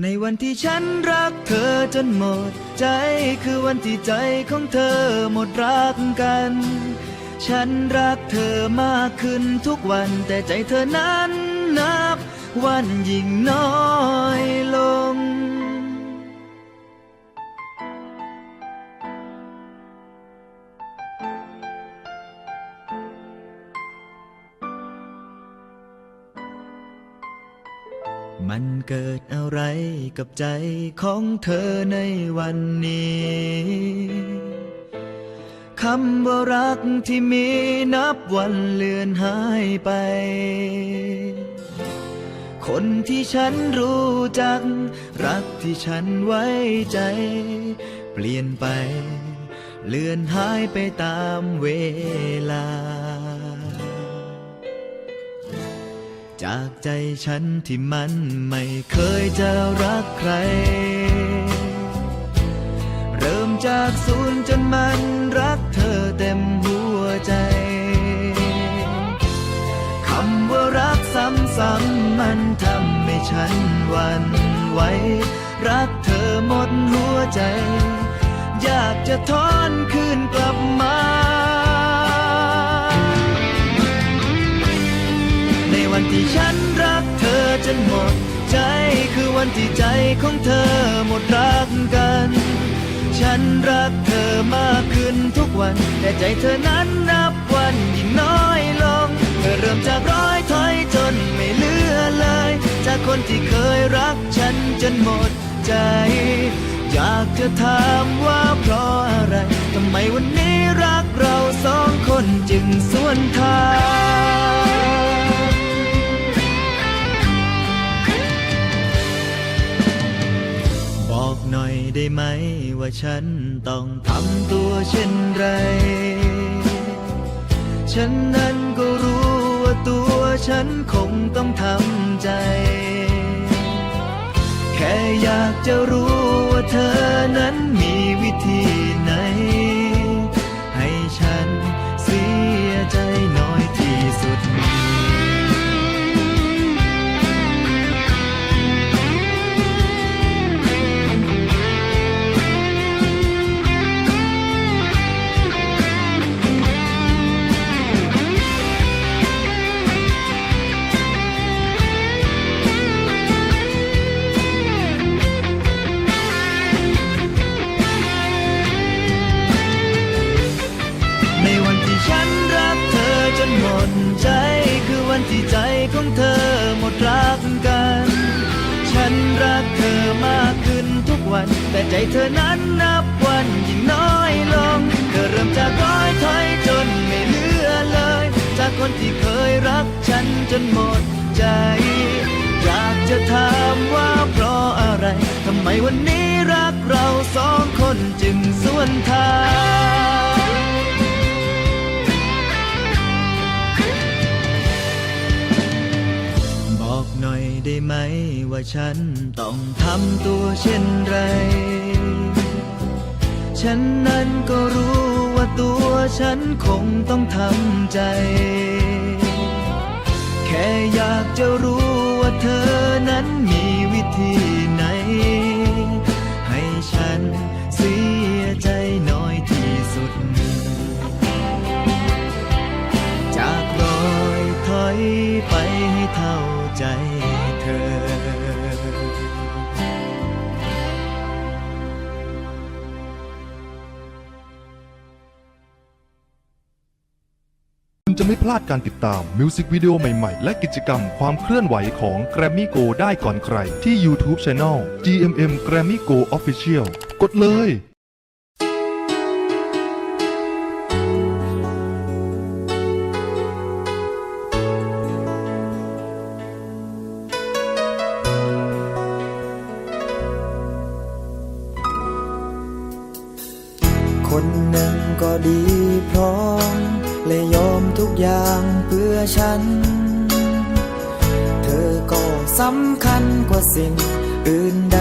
ในวันที่ฉันรักเธอจนหมด ใจคือวันที่ใจของเธอหมดรักกัน ฉันรักเธอมากขึ้นทุกวันแต่ใจเธอนั้นนับ วันยิ่งน้อยลง มันเกิดอะไรกับใจของเธอในวันนี้คำว่ารักที่มีนับวันเลือนหายไป คนที่ฉันรู้จัก รักที่ฉันไว้ใจ เปลี่ยนไป เลือนหายไปตามเวลา จากใจฉันที่มันไม่เคยจะรักใคร เริ่มจากศูนย์จนมันรักเธอเต็มหัวใจคำว่ารักซ้ำๆมันทำให้ฉันหวันไหวรักเธอหมดหัวใจ อยากจะทอนคืนกลับมา ใจคือวันที่ใจของเธอหมดรักกัน ฉันรักเธอมากขึ้นทุกวัน แต่ใจเธอนั้นนับวันยิ่งน้อยลง เธอเริ่มจากร้อยถอยจนไม่เหลือเลย จากคนที่เคยรักฉันจนหมดใจ อยากจะถามว่าเพราะอะไรทำไมวันนี้รักเราสองคนจึงสวนทาง ไหมว่าฉันต้องทำตัวเช่นไร ฉันนั้นก็รู้ว่าตัวฉันคงต้องทำใจ แค่อยากจะรู้ว่าเธอนั้น ที่ใจของเธอหมดรักกัน ฉันรักเธอมากขึ้นทุกวัน แต่ใจเธอนั้นนับวันยิ่งน้อยลง เธอเริ่มจากร้อยถอยจนไม่เหลือเลย จากคนที่เคยรักฉันจนหมดใจ อยากจะถามว่าเพราะอะไร ทำไมวันนี้รักเราสองคนจึงสวนทาง ได้ไหมว่าฉันต้องทำตัวเช่นไร ฉันนั้นก็รู้ว่าตัวฉันคงต้องทำใจ แค่อยากจะรู้ว่าเธอนั้นมีวิธีไหน ให้ฉันเสียใจน้อยที่สุด จากรอยถอยไปให้เท่าใจ พลาดการติดตามมิวสิกวิดีโอใหม่ๆ และกิจกรรมความเคลื่อนไหวของ Grammy Go ได้ก่อนใคร ที่ YouTube Channel GMM Grammy Go Official กดเลยคนหนึ่งก็ดีพร้อมและ ฉัน เธอก็สำคัญกว่าสิ่งอื่นใด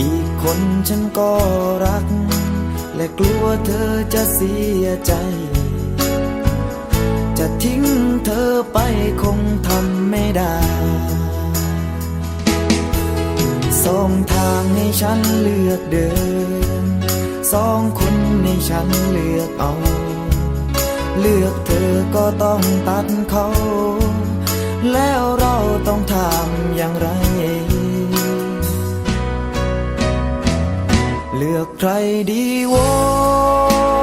อีกคนฉันก็รัก และกลัวเธอจะเสียใจ จะทิ้งเธอไปคงทำไม่ได้สองทางให้ฉันเลือกเดิน สองคนในฉันเลือกเอา เลือกเธอก็ต้องตัดเขา แล้วเราต้องทำอย่างไร เลือกใครดีวะ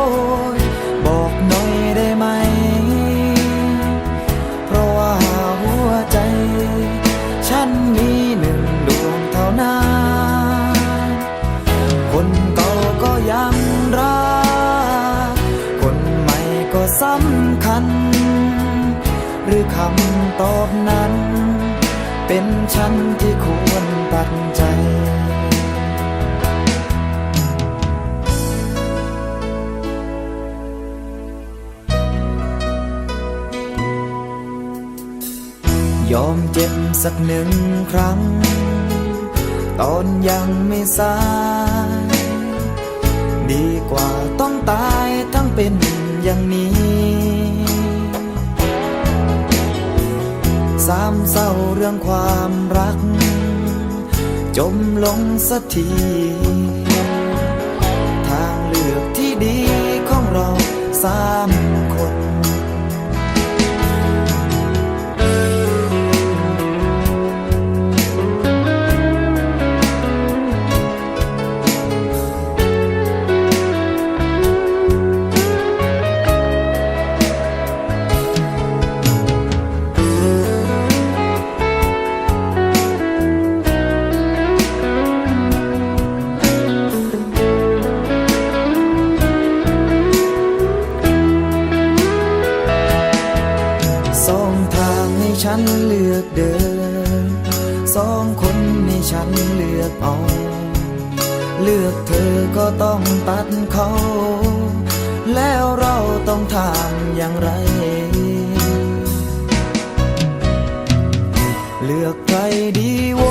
ยอมเจ็บสักหนึ่งครั้ง ตอนยังไม่สาย ดีกว่าต้องตายทั้งเป็นอย่างนี้ สามเศร้าเรื่องความรัก จมลงสักที ฉันเลือกเดิน สองคนให้ฉันเลือกเอา เลือกเธอก็ต้องตัดเขา แล้วเราต้องทำอย่างไร เลือกใครดีโว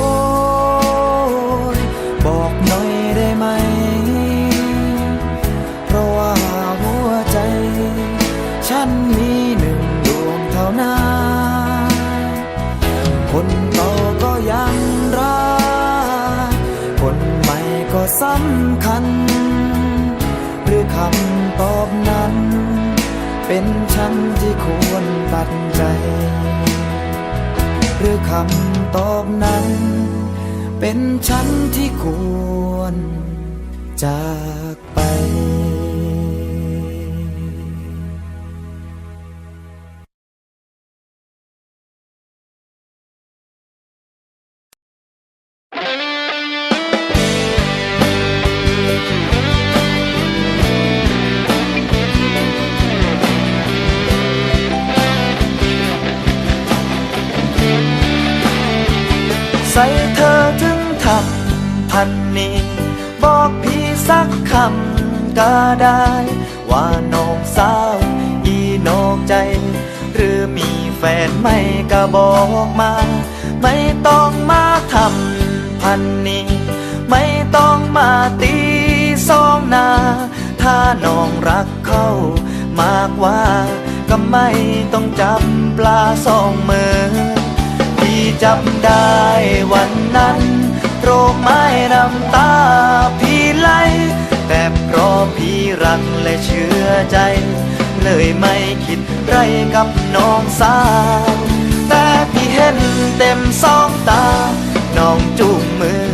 ดใจ หรือคำตอบนั้น เป็นฉันที่ควรจากไป สักคำก็ได้ ว่าน้องสาวอีนอกใจ หรือมีแฟนไม่ก็บอกมา ไม่ต้องมาทำพันนี้ ไม่ต้องมาตีสองหนา ถ้าน้องรักเขามากกว่า ก็ไม่ต้องจับปลาสองมือพี่จำได้วันนั้นโรงไม้น้ำตาพี่ เชื่อใจ เลยไม่คิดไรกับน้องสาว แต่พี่เห็นเต็มสองตา น้องจูงมือ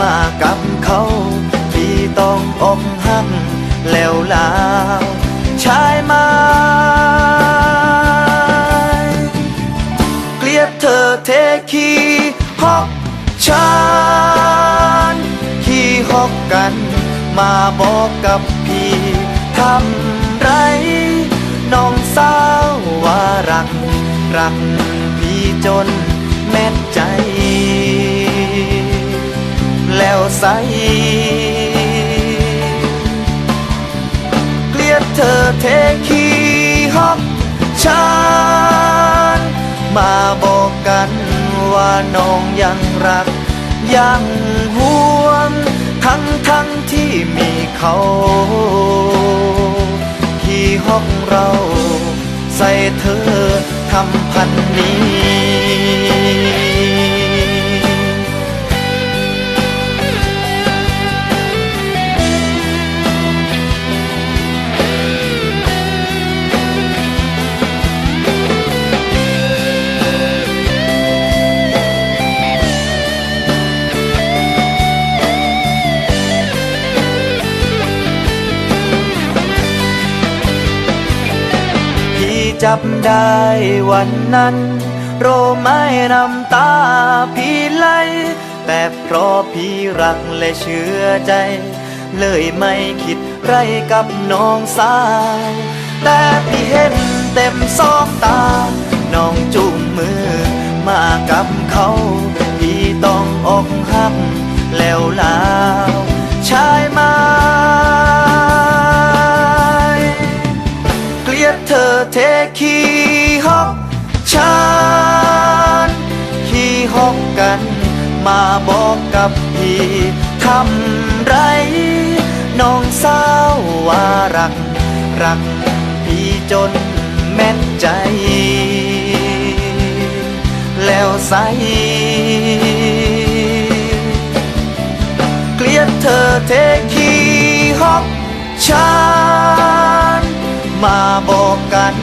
มากับเขา พี่ต้องอกหักแล้วลาวชายไม้เกลียดเธอเทขี้ฮอกฉันขี้ฮอกกัน มาบอกกับพี่ำไร น้องสาวว่ารัก รักพี่จนแม่ใจ แล้วใสเกลียดเธอเทขี้ฮอกฉันมาบอกกันว่าน้องยังรัก ยังห่วง ทั้งทั้งที่มีเขา ของเรา ใส่เธอทำพันนี้ จับได้วันนั้น โรไม่น้ำตาพี่ไหลแต่เพราะพี่รักและเชื่อใจ เลยไม่คิดไรกับน้องสาว แต่พี่เห็นเต็มสองตา น้องจุงมือมากับเขา พี่ต้องอกหักแล้วลา มาบอกกับพี่ทำไร น้องสาวว่ารัก รักพี่จนแม่นใจ แล้วใสเกลียดเธอเทขี้ฮอกฉันมาบอกกัน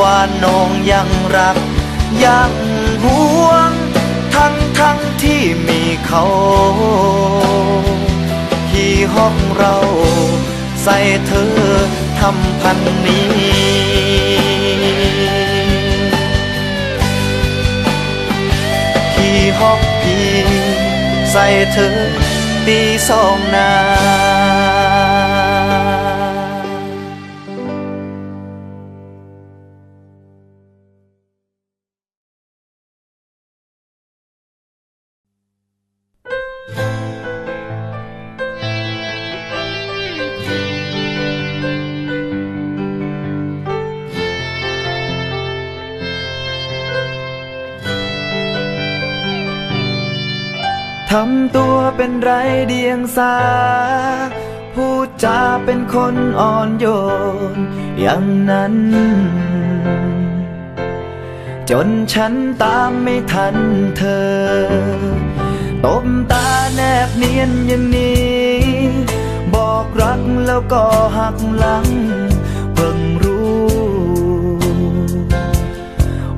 ว่าน้องยังรัก ยังห่ว มีเขาที่ห้องเราใส่เธอทำพันนี้ที่ห้องพี่ใส่เธอตีสองนา ทำตัวเป็นไรเดียงสา พูดจาเป็นคนอ่อนโยน อย่างนั้น จนฉันตามไม่ทันเธอ ตบตาแนบเนียนอย่างนี้ บอกรักแล้วก็หักหลัง เพิ่งรู้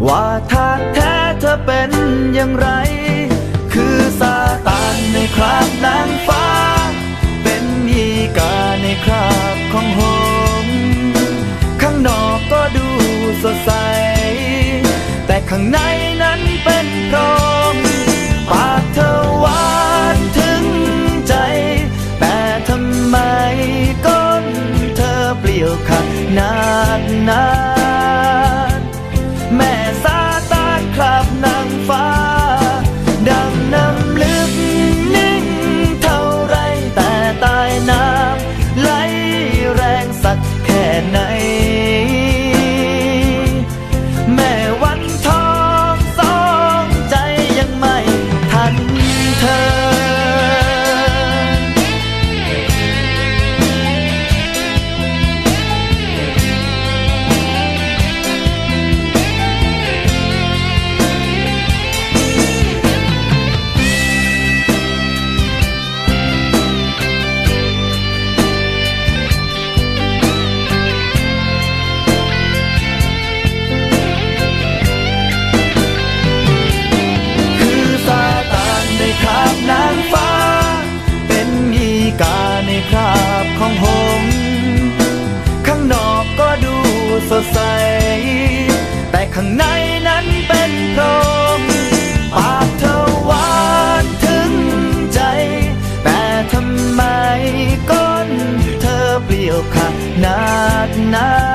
ว่าถ้าแท้เธอเป็นอย่างไร ข้างในนั้นเป็นพรหมปากเธอหวานถึงใจ แต่ทำไมก้นเธอเปลี่ยวขัดนาดนาน ด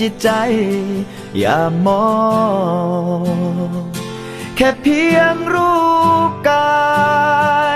จิตใจ อย่ามอง แค่เพียงรูปกาย